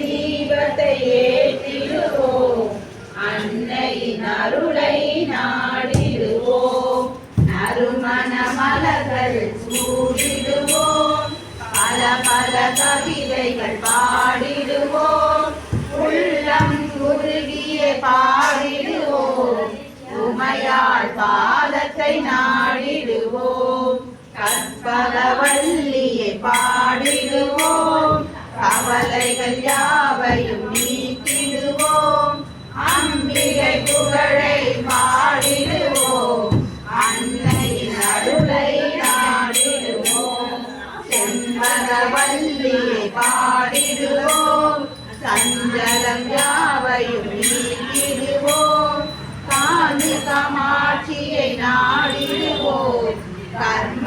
தீபத்தை ஏற்றிடுவோம். அன்னையின் அருளை நாடிடுவோம். நறுமண மலர்கள் சூடிடுவோம். பல பல கவிதைகள் பாடிடுவோம். உள்ளம் உருகிய பாடிடுவோம். உமையாள் பாதத்தை நாடிடுவோம். கற்பகவல்லியை பாடிடுவோம். கவலைகள் யாவையும் நீக்கிடுவோம் அம்பிகை புகழை பாடிடுவோம். அன்னையின் அருளை நாடிடுவோம். செண்பகவல்லியை பாடிடுவோம். சஞ்சலம் யாவையும் நீக்கிடுவோம் காந்தி காமாட்சியை நாடிடுவோம். கர்ம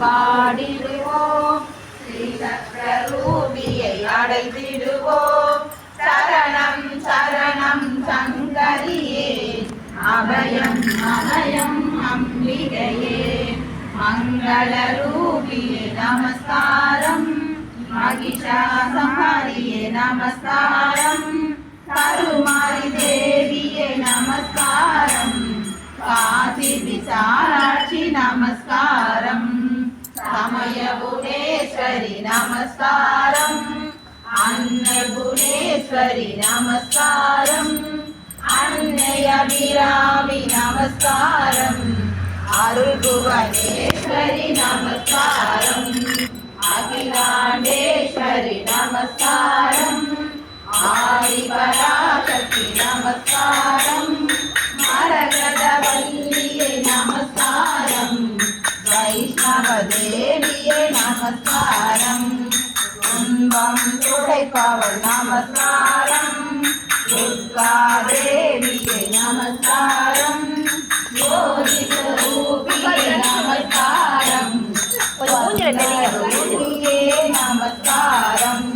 பாடிடுவோம் ஸ்ரீசக்கர ரூபியை அடைத்திடுவோம் சரணம் சரணம் சங்கரியே அபயம் அபயம் அம்பிகையே மங்கள ரூபியே நமஸ்காரம் மகிஷாசமாரியே நமஸ்காரம் கருமாரி தேவியே நமஸ்காரம் காசி விசாலாட்சி நமஸ்காரம் సమయభువనేశ్వరి నమస్కారం అన్నభువనేశ్వరి నమస్కారం అన్నయభిరామి నమస్కారం అరుభువనేశ్వరి నమస్కారం అఖిలాండేశ్వరి నమస్కారం ఆదిపరాశక్తి నమస్కారం துன்பம் துடைப்பவள் நமஸ்காரம் துர்கா தேவியே நமஸ்காரம். ஜோதி ரூபியே நமஸ்காரம் ரூபியே நமஸ்காரம்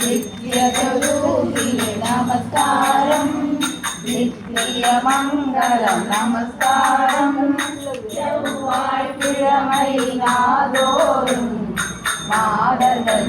நித்யஸ்வரூபியே நமஸ்காரம் நித்திய மங்களம் நமஸ்காரம் செவ்வாய்க்கிழமை நாதோறும் மாடல்கள்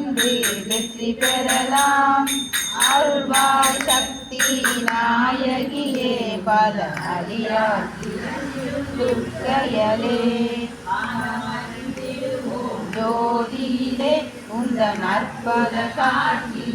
சரணம் வெற்றி பெறலாம் அருள்வாய் சக்தி நாயகியே பல அறியாக்கியலே ஜோதியிலே உந்த நற்பத காட்சி